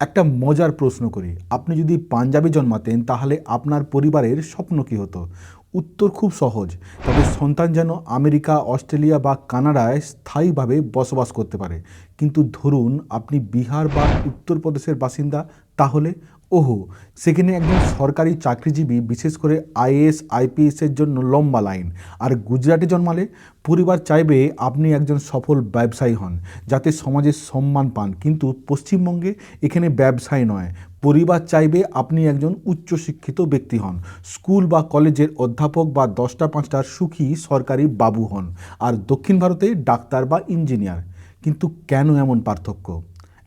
একটা মজার প্রশ্ন করি। আপনি যদি পাঞ্জাবে জন্মাতেন, তাহলে আপনার পরিবারের স্বপ্ন কী হতো? উত্তর খুব সহজ, তবে সন্তান যেন আমেরিকা, অস্ট্রেলিয়া বা কানাডায় স্থায়ীভাবে বসবাস করতে পারে। কিন্তু ধরুন, আপনি বিহার বা উত্তরপ্রদেশের বাসিন্দা, তাহলে ওহো, সেখানে একজন সরকারি চাকরিজীবী, বিশেষ করে আইএএস আইপিএসের জন্য লম্বা লাইন। আর গুজরাটে জন্মালে পরিবার চাইবে আপনি একজন সফল ব্যবসায়ী হন, যাতে সমাজের সম্মান পান। কিন্তু পশ্চিমবঙ্গে এখানে ব্যবসায় নয়, পরিবার চাইবে আপনি একজন উচ্চশিক্ষিত ব্যক্তি হন। স্কুল বা কলেজের অধ্যাপক বা দশটা পাঁচটার সুখী সরকারি বাবু হন। আর দক্ষিণ ভারতে ডাক্তার বা ইঞ্জিনিয়ার। কিন্তু কেন এমন পার্থক্য?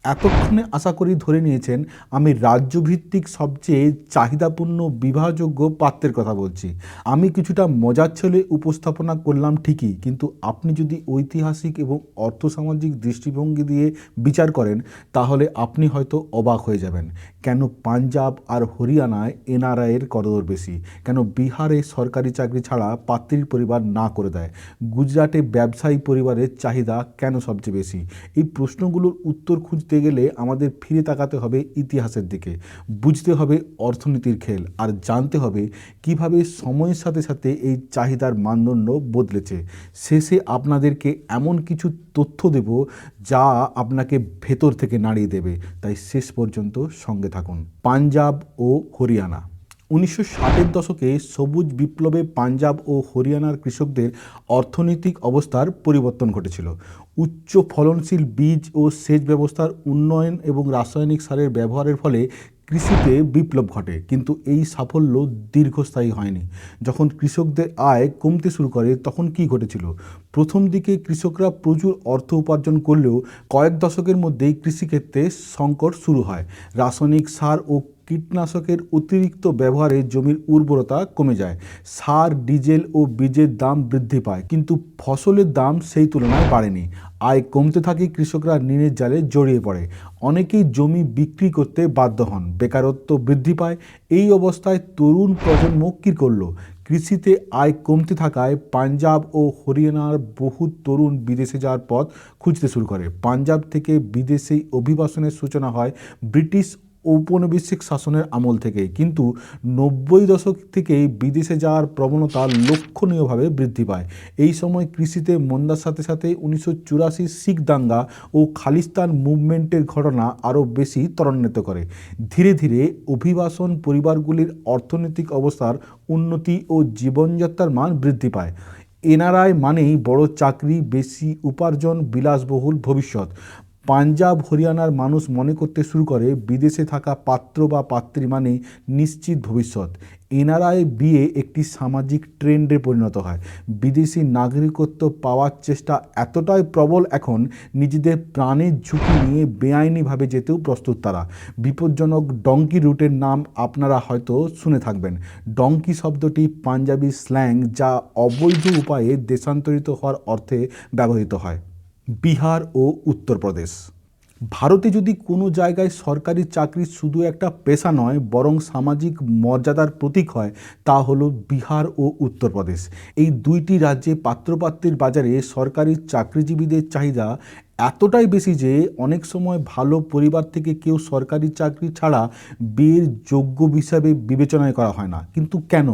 এতক্ষণে আশা করি ধরে নিয়েছেন আমি রাজ্যভিত্তিক সবচেয়ে চাহিদাপূর্ণ বিবাহযোগ্য পাত্রের কথা বলছি। আমি কিছুটা মজার ছেলে উপস্থাপনা করলাম ঠিকই, কিন্তু আপনি যদি ঐতিহাসিক এবং অর্থসামাজিক দৃষ্টিভঙ্গি দিয়ে বিচার করেন, তাহলে আপনি হয়তো অবাক হয়ে যাবেন। কেন পাঞ্জাব আর হরিয়ানায় এনআরআইয়ের করদর বেশি? কেন বিহারে সরকারি চাকরি ছাড়া পাত্রীর পরিবার না করে দেয়? গুজরাটে ব্যবসায়ী পরিবারের চাহিদা কেন সবচেয়ে বেশি? এই প্রশ্নগুলোর উত্তর খুঁজতে গেলে আমাদের ফিরে তাকাতে হবে ইতিহাসের দিকে। বুঝতে হবে অর্থনীতির খেল আর জানতে হবে কীভাবে সময়ের সাথে সাথে এই চাহিদার মানদণ্ড বদলেছে। শেষে আপনাদেরকে এমন কিছু তথ্য দেব যা আপনাকে ভেতর থেকে নাড়িয়ে দেবে। তাই শেষ পর্যন্ত সঙ্গে থাকুন। পাঞ্জাব ও হরিয়ানা। উনিশশো ষাটের দশকে সবুজ বিপ্লবে পাঞ্জাব ও হরিয়ানার কৃষকদের অর্থনৈতিক অবস্থার পরিবর্তন ঘটেছিল। উচ্চ ফলনশীল বীজ ও সেচ ব্যবস্থার উন্নয়ন এবং রাসায়নিক সারের ব্যবহারের ফলে কৃষিতে বিপ্লব ঘটে, কিন্তু এই সাফল্য দীর্ঘস্থায়ী হয়নি। যখন কৃষকদের আয় কমতে শুরু করে, তখন কি ঘটেছিল? প্রথম দিকে কৃষকরা প্রচুর অর্থ উপার্জন করলেও কয়েক দশকের মধ্যেই কৃষিক্ষেত্রে সংকট শুরু হয়। রাসায়নিক সার ও কীটনাশকের অতিরিক্ত ব্যবহারে জমির উর্বরতা কমে যায়। সার, ডিজেল ও বীজের দাম বৃদ্ধি পায়, কিন্তু ফসলের দাম সেই তুলনায় বাড়েনি। আয় কমতে থাকে, কৃষকরা ঋণের জালে জড়িয়ে পড়ে। অনেকেই জমি বিক্রি করতে বাধ্য হন। বেকারত্ব বৃদ্ধি পায়। এই অবস্থায় তরুণ প্রজন্ম কী করল? কৃষিতে আয় কমতে থাকায় পাঞ্জাব ও হরিয়ানার বহু তরুণ বিদেশে যাওয়ার পথ খুঁজতে শুরু করে। পাঞ্জাব থেকে বিদেশে অভিবাসনের সূচনা হয় ব্রিটিশ ঔপনিবেশিক শাসনের আমল থেকে কিন্তু নব্বই দশক থেকেই বিদেশে যাওয়ার প্রবণতা লক্ষণীয়ভাবে বৃদ্ধি পায়। এই সময় কৃষিতে মন্দার সাথে সাথে উনিশশো চুরাশি শিখ দাঙ্গা ও খালিস্তান মুভমেন্টের ঘটনা আরও বেশি ত্বরান্বিত করে। ধীরে ধীরে অভিবাসন পরিবারগুলির অর্থনৈতিক অবস্থার উন্নতি ও জীবনযাত্রার মান বৃদ্ধি পায়। এনআরআই মানেই বড় চাকরি, বেশি উপার্জন, বিলাসবহুল ভবিষ্যৎ। পাঞ্জাব, হরিয়ানার মানুষ মনে করতে শুরু করে, বিদেশে থাকা পাত্র বা পাত্রী মানে নিশ্চিত ভবিষ্যৎ। এনআরআই বিয়ে একটি সামাজিক ট্রেন্ডে পরিণত হয়। বিদেশি নাগরিকত্ব পাওয়ার চেষ্টা এতটাই প্রবল এখন, নিজেদের প্রাণের ঝুঁকি নিয়ে বেআইনিভাবে যেতেও প্রস্তুত তারা। বিপজ্জনক ডঙ্কি রুটের নাম আপনারা হয়তো শুনে থাকবেন। ডঙ্কি শব্দটি পাঞ্জাবি স্ল্যাং যা অবৈধ উপায়ে দেশান্তরিত হওয়ার অর্থে ব্যবহৃত হয়। বিহার ও উত্তরপ্রদেশ ভারতে যদি কোনো জায়গায় সরকারি চাকরি শুধু একটা পেশা নয়, বরং সামাজিক মর্যাদার প্রতীক হয়, তা হলো বিহার ও উত্তরপ্রদেশ এই দুইটি রাজ্যে পাত্রপাত্রীর বাজারে সরকারি চাকরিজীবীদের চাহিদা এতটাই বেশি যে অনেক সময় ভালো পরিবার থেকে কেউ সরকারি চাকরি ছাড়া বিয়ের যোগ্য হিসাবে বিবেচনায় করা হয় না। কিন্তু কেন?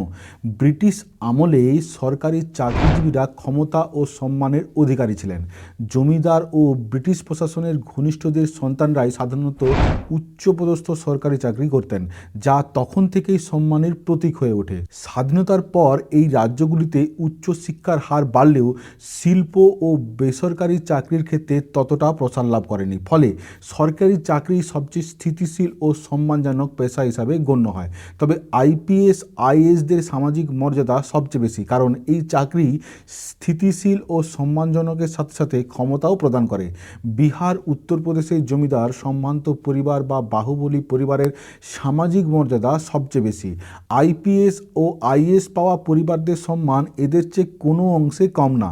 ব্রিটিশ আমলে সরকারি চাকরিজীবীরা ক্ষমতা ও সম্মানের অধিকারী ছিলেন। জমিদার ও ব্রিটিশ প্রশাসনের ঘনিষ্ঠদের সন্তানরাই সাধারণত উচ্চপদস্থ সরকারি চাকরি করতেন, যা তখন থেকেই সম্মানের প্রতীক হয়ে ওঠে। স্বাধীনতার পর এই রাজ্যগুলিতে উচ্চশিক্ষার হার বাড়লেও শিল্প ও বেসরকারি চাকরির ক্ষেত্রে ততটা প্রসার লাভ করেনি। ফলে সরকারি চাকরি সবচেয়ে স্থিতিশীল ও সম্মানজনক পেশা হিসাবে গণ্য হয়। তবে আইপিএস, আইএসদের সামাজিক মর্যাদা সবচেয়ে বেশি, কারণ এই চাকরি স্থিতিশীল ও সম্মানজনকের সাথে সাথে ক্ষমতাও প্রদান করে। বিহার, উত্তরপ্রদেশের জমিদার সম্ভ্রান্ত পরিবার বা বাহুবলী পরিবারের সামাজিক মর্যাদা সবচেয়ে বেশি। আইপিএস ও আইএস পাওয়া পরিবারদের সম্মান এদের চেয়ে কোনো অংশে কম না।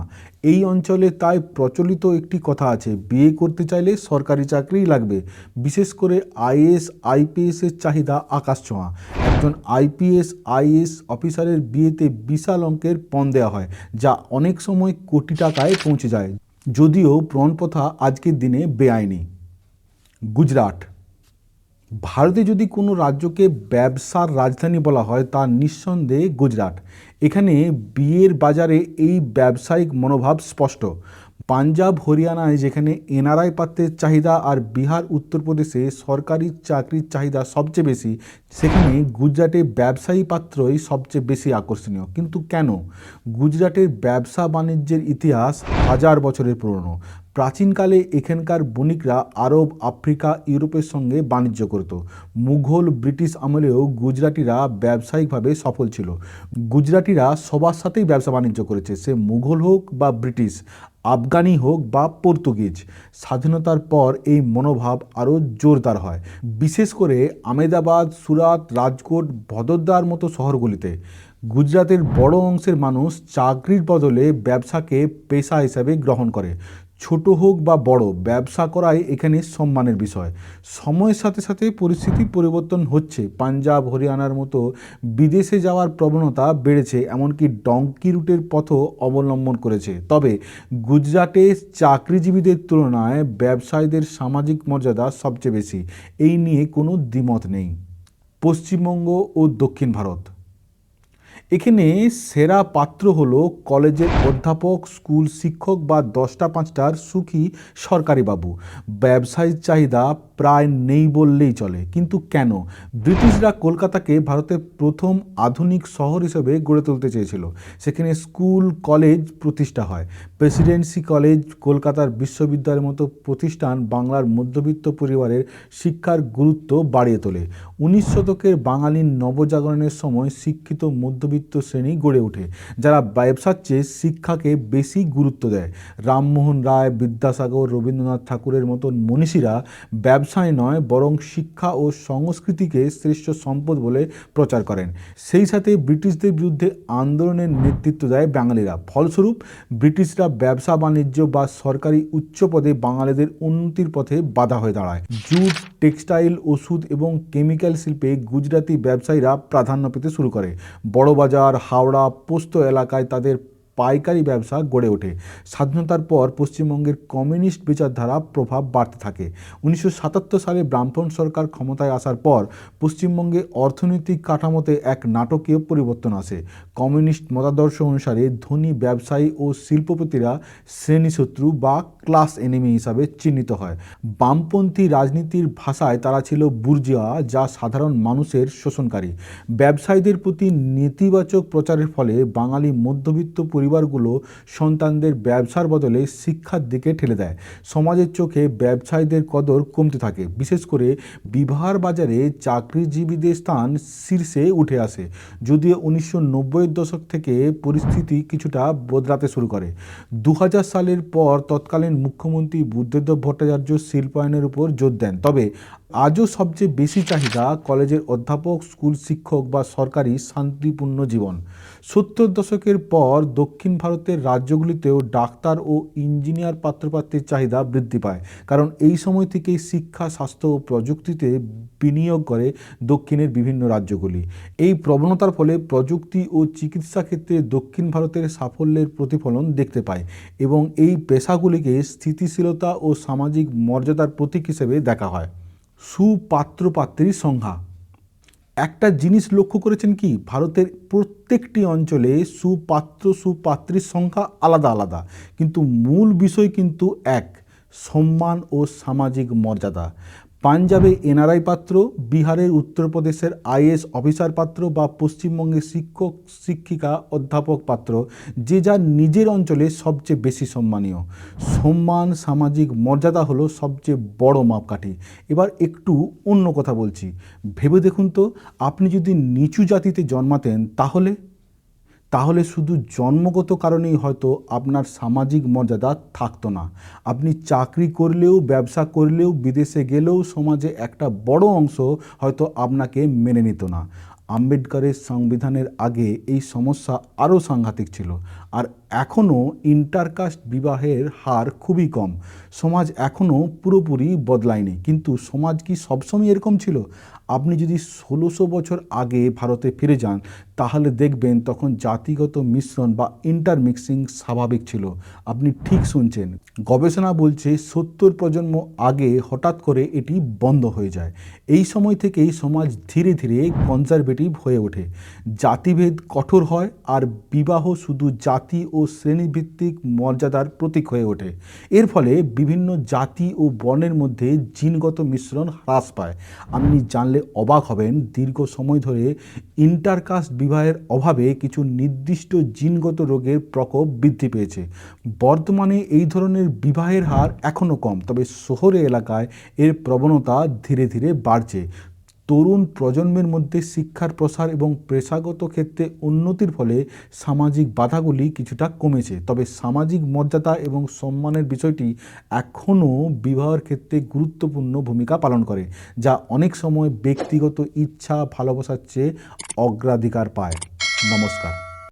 এই অঞ্চলে তাই প্রচলিত একটি কথা আছে, বিয়ে করতে চাইলে সরকারি চাকরিই লাগবে। বিশেষ করে আইএস আইপিএসের চাহিদা আকাশ ছোঁয়া। একজন আইপিএস, আইএস অফিসারের বিয়েতে বিশাল অঙ্কের পণ দেওয়া হয়, যা অনেক সময় কোটি টাকায় পৌঁছে যায়। যদিও প্রণ প্রথা আজকের দিনে বেআইনি। গুজরাট। ভারতে যদি কোনো রাজ্যকে ব্যবসার রাজধানী বলা হয়, তা নিঃসন্দেহে গুজরাট। এখানে বিয়ের বাজারে এই ব্যবসায়িক মনোভাব স্পষ্ট। পাঞ্জাব, হরিয়ানায় যেখানে এনআরআই পাত্রের চাহিদা আর বিহার, উত্তরপ্রদেশে সরকারি চাকরির চাহিদা সবচেয়ে বেশি, সেখানে গুজরাটে ব্যবসায়ী পাত্রই সবচেয়ে বেশি আকর্ষণীয়। কিন্তু কেন? গুজরাটের ব্যবসা বাণিজ্যের ইতিহাস হাজার বছরের পুরনো। প্রাচীনকালে এখানকার বণিকরা আরব, আফ্রিকা, ইউরোপের সঙ্গে বাণিজ্য করত। মুঘল, ব্রিটিশ আমলেও গুজরাটিরা ব্যবসায়িকভাবে সফল ছিল। গুজরাটিরা সবার সাথেই ব্যবসা বাণিজ্য করেছে। সে মুঘল হোক বা ব্রিটিশ, আফগানি হোক বা পর্তুগিজ, স্বাধীনতার পর এই মনোভাব আরও জোরদার হয়। বিশেষ করে আমেদাবাদ সুরাত, রাজকোট ভদোদ্দার মতো শহরগুলিতে। গুজরাতের বড় অংশের মানুষ চাকরির বদলে ব্যবসাকে পেশা হিসাবে গ্রহণ করে। ছোট হোক বা বড়, ব্যবসা করাই এখানে সম্মানের বিষয়। সময়ের সাথে সাথে পরিস্থিতি পরিবর্তন হচ্ছে। পাঞ্জাব, হরিয়ানার মতো বিদেশে যাওয়ার প্রবণতা বেড়েছে, এমনকি ডঙ্কি রুটের পথও অবলম্বন করেছে। তবে গুজরাটে চাকরিজীবীদের তুলনায় ব্যবসায়ীদের সামাজিক মর্যাদা সবচেয়ে বেশি। এই নিয়ে কোনো দ্বিমত নেই। পশ্চিমবঙ্গ ও দক্ষিণ ভারত। এখানে সেরা পাত্র হলো কলেজের অধ্যাপক, স্কুল শিক্ষক বা দশটা পাঁচটার সুখী সরকারি বাবু। ব্যবসায়িক চাহিদা প্রায় নেই বললেই চলে। কিন্তু কেন? ব্রিটিশরা কলকাতাকে ভারতের প্রথম আধুনিক শহর হিসেবে গড়ে তুলতে চেয়েছিল। সেখানে স্কুল, কলেজ প্রতিষ্ঠা হয়। প্রেসিডেন্সি কলেজ কলকাতার বিশ্ববিদ্যালয়ের মতো প্রতিষ্ঠান বাংলার মধ্যবিত্ত পরিবারের শিক্ষার গুরুত্ব বাড়িয়ে তোলে। উনিশ শতকের বাঙালির নবজাগরণের সময় শিক্ষিত মধ্যবিত্ত শ্রেণি গড়ে ওঠে, যারা ব্যবসার চেয়ে শিক্ষাকে বেশি গুরুত্ব দেয়। রামমোহন রায়, বিদ্যাসাগর, রবীন্দ্রনাথ ঠাকুরের মতন মনীষীরা ব্যবসায় নয়, বরং শিক্ষা ও সংস্কৃতিকে শ্রেষ্ঠ সম্পদ বলে প্রচার করেন। সেই সাথে ব্রিটিশদের বিরুদ্ধে আন্দোলনের নেতৃত্ব দেয় বাঙালিরা। ফলস্বরূপ, ব্রিটিশরা ব্যবসা, বাণিজ্য বা সরকারি উচ্চ পদে বাঙালিদের উন্নতির পথে বাধা হয়ে দাঁড়ায়। জুট টেক্সটাইল, ওষুধ এবং কেমিক্যাল শিল্পে গুজরাতি ব্যবসায়ীরা প্রাধান্য পেতে শুরু করে। বড়বাজার, হাওড়া, পোস্ত এলাকায় তাদের পাইকারি ব্যবসা গড়ে ওঠে। স্বাধীনতার পর পশ্চিমবঙ্গের কমিউনিস্ট বিচারধারা প্রভাব বাড়তে থাকে। উনিশশো সাতাত্তর সালে ব্রাহ্মণ সরকার ক্ষমতায় আসার পর পশ্চিমবঙ্গে অর্থনৈতিক কাঠামোতে এক নাটকীয় পরিবর্তন আসে। কমিউনিস্ট মতাদর্শ অনুসারে ধনী ব্যবসায়ী ও শিল্পপতিরা শ্রেণীশত্রু বা ক্লাস এনিমি হিসাবে চিহ্নিত হয়। বামপন্থী রাজনীতির ভাষায় তারা ছিল বুর্জিয়া, যা সাধারণ মানুষের শোষণকারী। ব্যবসায়ীদের প্রতি নেতিবাচক প্রচারের ফলে বাঙালি মধ্যবিত্ত পরিবারগুলো সন্তানদের ব্যবসার বদলে শিক্ষার দিকে ঠেলে দেয়। সমাজের চোখে ব্যবসায়ীদের কদর কমতে থাকে। বিশেষ করে বিবাহার বাজারে চাকরিজীবীদের স্থান শীর্ষে উঠে আসে, যদিও উনিশশো নব্বইয়ের দশক থেকে পরিস্থিতি কিছুটা বদলাতে শুরু করে। দু হাজার সালের পর তৎকালীন মুখ্যমন্ত্রী বুদ্ধদেব ভট্টাচার্য শিল্পায়নের উপর জোর দেন। তবে আজও সবচেয়ে বেশি চাহিদা কলেজের অধ্যাপক, স্কুল শিক্ষক বা সরকারি শান্তিপূর্ণ জীবন। সত্তর দশকের পর দক্ষিণ ভারতের রাজ্যগুলিতেও ডাক্তার ও ইঞ্জিনিয়ার পাত্রপাত্রের চাহিদা বৃদ্ধি পায়। কারণ এই সময় থেকেই শিক্ষা, স্বাস্থ্য ও প্রযুক্তিতে বিনিয়োগ করে দক্ষিণের বিভিন্ন রাজ্যগুলি। এই প্রবণতার ফলে প্রযুক্তি ও চিকিৎসা ক্ষেত্রে দক্ষিণ ভারতের সাফল্যের প্রতিফলন দেখতে পায় এবং এই পেশাগুলিকে স্থিতিশীলতা ও সামাজিক মর্যাদার প্রতীক হিসেবে দেখা হয়। সুপাত্রপাত্রীর সংখ্যা একটা জিনিস লক্ষ্য করেছেন কি? ভারতের প্রত্যেকটি অঞ্চলে সুপাত্র সুপাত্রীর সংখ্যা আলাদা আলাদা। কিন্তু মূল বিষয় কিন্তু এক, সম্মান ও সামাজিক মর্যাদা। পাঞ্জাবে এনআরআই পাত্র, বিহারের উত্তরপ্রদেশের আইএস অফিসার পাত্র বা পশ্চিমবঙ্গের শিক্ষক, শিক্ষিকা, অধ্যাপক পাত্র, যে যার নিজের অঞ্চলে সবচেয়ে বেশি সম্মানীয়। সম্মান, সামাজিক মর্যাদা হলো সবচেয়ে বড় মাপকাঠি। এবার একটু অন্য কথা বলছি। ভেবে দেখুন তো, আপনি যদি নিচু জাতিতে জন্মাতেন তাহলে? তাহলে শুধু জন্মগত কারণেই হয়তো আপনার সামাজিক মর্যাদা থাকতো না। আপনি চাকরি করলেও, ব্যবসা করলেও, বিদেশে গেলেও সমাজে একটা বড় অংশ হয়তো আপনাকে মেনে নিত না। আম্বেদকরের সংবিধানের আগে এই সমস্যা আরও সাংঘাতিক ছিল। আর এখনও ইন্টারকাস্ট বিবাহের হার খুবই কম। সমাজ এখনও পুরোপুরি বদলায়নি। কিন্তু সমাজ কি সবসময় এরকম ছিল? আপনি যদি ষোলোশো বছর আগে ভারতে ফিরে যান, তাহলে দেখবেন তখন জাতিগত মিশ্রণ বা ইন্টারমিক্সিং স্বাভাবিক ছিল। আপনি ঠিক শুনছেন। গবেষণা বলছে সত্তর প্রজন্ম আগে হঠাৎ করে এটি বন্ধ হয়ে যায়। এই সময় থেকেই সমাজ ধীরে ধীরে কনজারভেটিভ হয়ে ওঠে। জাতিভেদ কঠোর হয় আর বিবাহ শুধু জাতি ও শ্রেণীভিত্তিক মর্যাদার প্রতীক হয়ে ওঠে। এর ফলে বিভিন্ন জাতি ও বর্ণের মধ্যে জিনগত মিশ্রণ হ্রাস পায়। আপনি জানলে অবাক হবেন, দীর্ঘ সময় ধরে ইন্টারকাস্ট বিবাহের অভাবে কিছু নির্দিষ্ট জিনগত রোগের প্রকোপ বৃদ্ধি পেয়েছে। বর্তমানে এই ধরনের বিবাহের হার এখনও কম, তবে শহরে এলাকায় এর প্রবণতা ধীরে ধীরে বাড়ছে। তরুণ প্রজন্মের মধ্যে শিক্ষার প্রসার এবং পেশাগত ক্ষেত্রে উন্নতির ফলে সামাজিক বাধাগুলি কিছুটা কমেছে। তবে সামাজিক মর্যাদা এবং সম্মানের বিষয়টি এখনও বিবাহের ক্ষেত্রে গুরুত্বপূর্ণ ভূমিকা পালন করে, যা অনেক সময় ব্যক্তিগত ইচ্ছা ভালোবাসার চেয়ে অগ্রাধিকার পায়। নমস্কার।